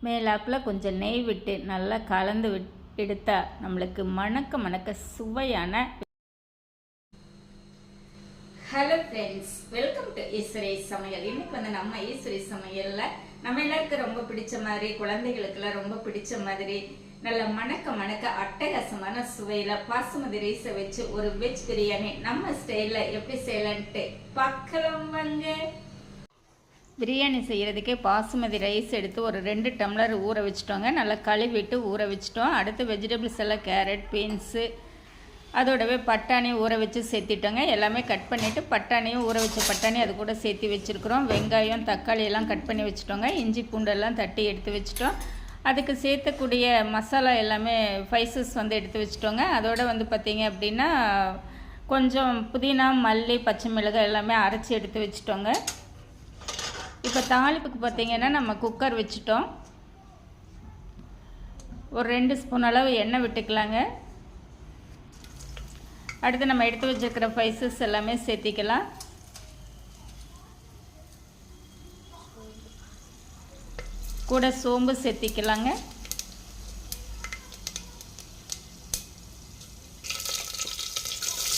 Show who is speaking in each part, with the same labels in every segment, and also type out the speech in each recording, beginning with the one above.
Speaker 1: மேலாப்பில் கொஞ்சம் நெய் விட்டு நல்லா கலந்து விட் எடுத்தால் நம்மளுக்கு மணக்க மணக்க சுவையான hello friends welcome to Eswari Samayal இன்னைக்கு வந்து நம்ம ஈஸ்வரி சமையலில் நம்ம எல்லாருக்கும் ரொம்ப பிடிச்ச மாதிரி குழந்தைகளுக்கெல்லாம் ரொம்ப பிடிச்ச மாதிரி நல்ல மணக்க மணக்க அட்டகாசமான சுவையில் பாசுமதி ரைஸை வச்சு ஒரு வெஜ் பிரியாணி நம்ம ஸ்டைலில் எப்படி செய்யலான்ட்டு பார்க்கலாம் வாங்க. பிரியாணி செய்கிறதுக்கே பாசுமதி ரைஸ் எடுத்து ஒரு ரெண்டு டம்ளர் ஊற வச்சுட்டோங்க. நல்லா கழுவிட்டு ஊற வச்சுட்டோம். அடுத்து வெஜிடபிள்ஸ் எல்லாம் கேரட் பீன்ஸு அதோடவே பட்டாணி ஊற வச்சு சேர்த்திட்டோங்க. எல்லாமே கட் பண்ணிவிட்டு பட்டாணியும் ஊற வச்ச பட்டாணி அது கூட சேர்த்து வச்சுருக்குறோம். வெங்காயம் தக்காளி எல்லாம் கட் பண்ணி வச்சுட்டோங்க. இஞ்சி பூண்டெல்லாம் தட்டி எடுத்து வச்சுட்டோம். அதுக்கு சேர்த்தக்கூடிய மசாலா எல்லாமே ஸ்பைசஸ் வந்து எடுத்து வச்சுட்டோங்க. அதோட வந்து பார்த்திங்க அப்படின்னா கொஞ்சம் புதினா மல்லி பச்சை மிளகாய் எல்லாமே அரைச்சி எடுத்து வச்சுட்டோங்க. இப்போ தாளிப்புக்கு பார்த்தீங்கன்னா நம்ம குக்கர் வச்சுட்டோம். ஒரு ரெண்டு ஸ்பூன் அளவு எண்ணெய் விட்டுக்கலாங்க. அடுத்து நம்ம எடுத்து வச்சுருக்கிற ஸ்பைசஸ் எல்லாமே சேர்த்திக்கலாம். கூட சோம்பு சேர்த்திக்கலாங்க.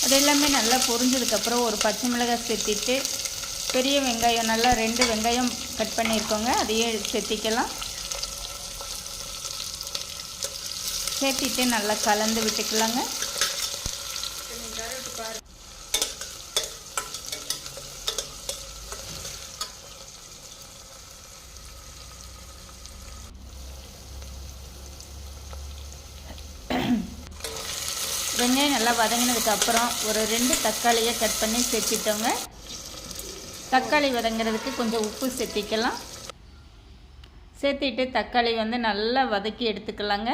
Speaker 1: அது எல்லாமே நல்லா பொரிஞ்சதுக்கப்புறம் ஒரு பச்சை மிளகாய் சேர்த்திட்டு பெரிய வெங்காயம் நல்லா ரெண்டு வெங்காயம் கட் பண்ணியிருக்கோங்க. அதையே சேர்த்திக்கலாம். சேர்த்திட்டு நல்லா கலந்து விட்டுக்கலாங்க. வெங்காயம் நல்லா வதங்கினதுக்கப்புறம் ஒரு ரெண்டு தக்காளியை கட் பண்ணி சேர்த்திட்டோங்க. தக்காளி வதங்கிறதுக்கு கொஞ்சம் உப்பு சேர்த்திக்கலாம். சேர்த்திட்டு தக்காளி வந்து நல்லா வதக்கி எடுத்துக்கலாங்க.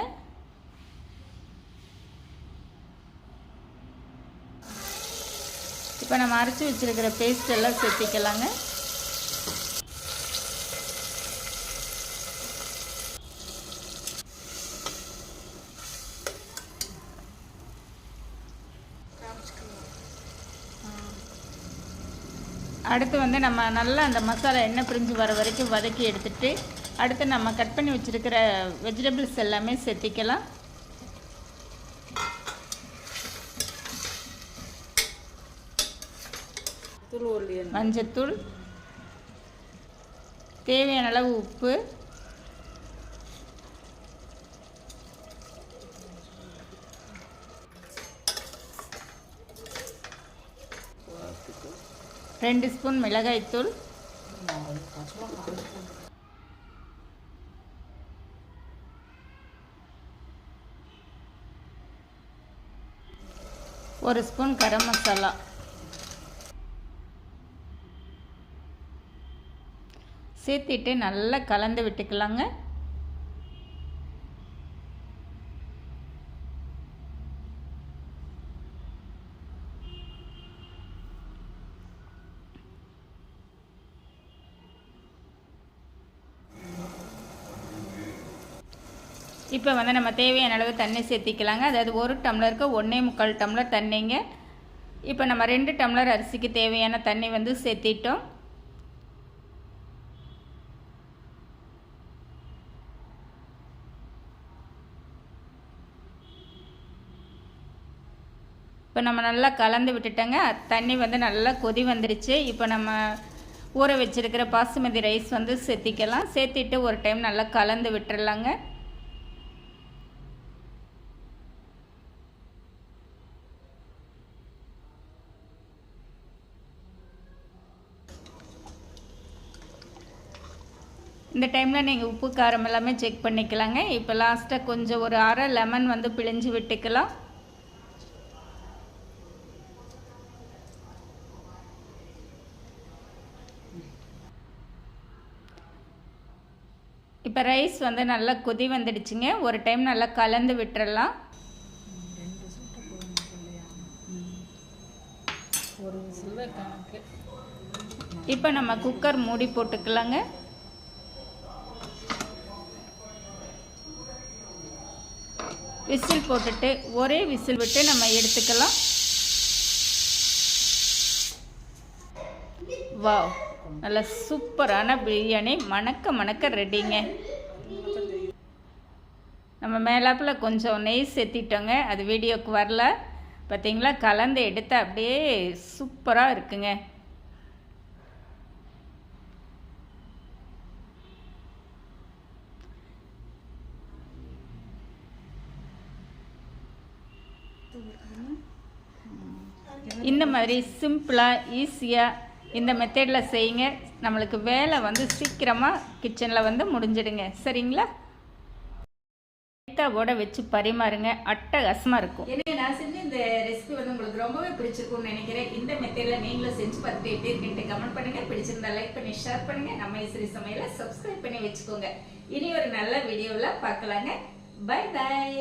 Speaker 1: இப்போ நம்ம அரைச்சி வச்சுருக்கிற பேஸ்ட் எல்லாம் சேர்த்திக்கலாங்க. அடுத்து வந்து நம்ம நல்லா அந்த மசாலா எண்ணெய் பிரிஞ்சு வர வரைக்கும் வதக்கி எடுத்துட்டு அடுத்து நம்ம கட் பண்ணி வச்சுருக்கிற வெஜிடபிள்ஸ் எல்லாமே சேர்த்திக்கலாம். மஞ்சத்தூள் தேவையான அளவு உப்பு ரெண்டு ஸ்பூன் மிளகாய்த்தூள் ஒரு ஸ்பூன் கரம் மசாலா. சேர்த்திட்டு நல்லா கலந்து விட்டுக்கலாங்க. இப்போ வந்து நம்ம தேவையான அளவு தண்ணி சேர்த்திக்கலாங்க. அதாவது ஒரு டம்ளருக்கு ஒன்றே முக்கால் டம்ளர் தண்ணிங்க. இப்போ நம்ம ரெண்டு டம்ளர் அரிசிக்கு தேவையான தண்ணி வந்து சேர்த்திட்டோம். இப்போ நம்ம நல்லா கலந்து விட்டுட்டோங்க. தண்ணி வந்து நல்லா கொதி வந்துருச்சு. இப்போ நம்ம ஊற வச்சுருக்கிற பாசுமதி ரைஸ் வந்து சேர்த்திக்கலாம். சேர்த்திட்டு ஒரு டைம் நல்லா கலந்து விட்டுடலாங்க இந்த டைமில் நீங்கள் உப்பு காரம் எல்லாமே செக் பண்ணிக்கலாங்க. இப்போ லாஸ்ட்டாக கொஞ்சம் ஒரு அரை லெமன் வந்து பிழிஞ்சு விட்டுக்கலாம். இப்போ ரைஸ் வந்து நல்லா கொதி வந்துடுச்சுங்க. ஒரு டைம் நல்லா கலந்து விட்டுறலாம். இப்போ நம்ம குக்கர் மூடி போட்டுக்கலாங்க. விசில் போட்டுட்டு ஒரே விசில் விட்டு நம்ம எடுத்துக்கலாம். வாவ் நல்ல சூப்பரான பிரியாணி. மணக்க மணக்க ரெடிங்க நம்ம மேலாப்பில் கொஞ்சம் நெய் சேர்த்திட்டோங்க. அது வீடியோக்கு வரல. பார்த்தீங்களா கலந்து எடுத்து அப்படியே சூப்பராக இருக்குங்க. இந்த மாதிரி சிம்பிளாக ஈஸியாக இந்த மெத்தடில் செய்யுங்க. நம்மளுக்கு வேலை வந்து சீக்கிரமாக கிச்சனில் வந்து முடிஞ்சிடுங்க. சரிங்களா? ரைத்தாவோட வச்சு பரிமாறுங்க. அட்டகாசமாக இருக்கும்.
Speaker 2: என்ன நான் செஞ்ச இந்த ரெசிபி வந்து உங்களுக்கு ரொம்பவே பிடிச்சிருக்கும்னு நினைக்கிறேன். இந்த மெத்தேடில் நீங்களும் செஞ்சு பார்த்துட்டு எப்படி இருக்குன்ட்டு கமெண்ட் பண்ணுங்கள் பிடிச்சிருந்தா லைக் பண்ணி ஷேர் பண்ணுங்கள் நம்ம இசரி சமையலை சப்ஸ்கிரைப் பண்ணி வச்சுக்கோங்க. இனி ஒரு நல்ல வீடியோவில் பார்க்கலாங்க. Bye bye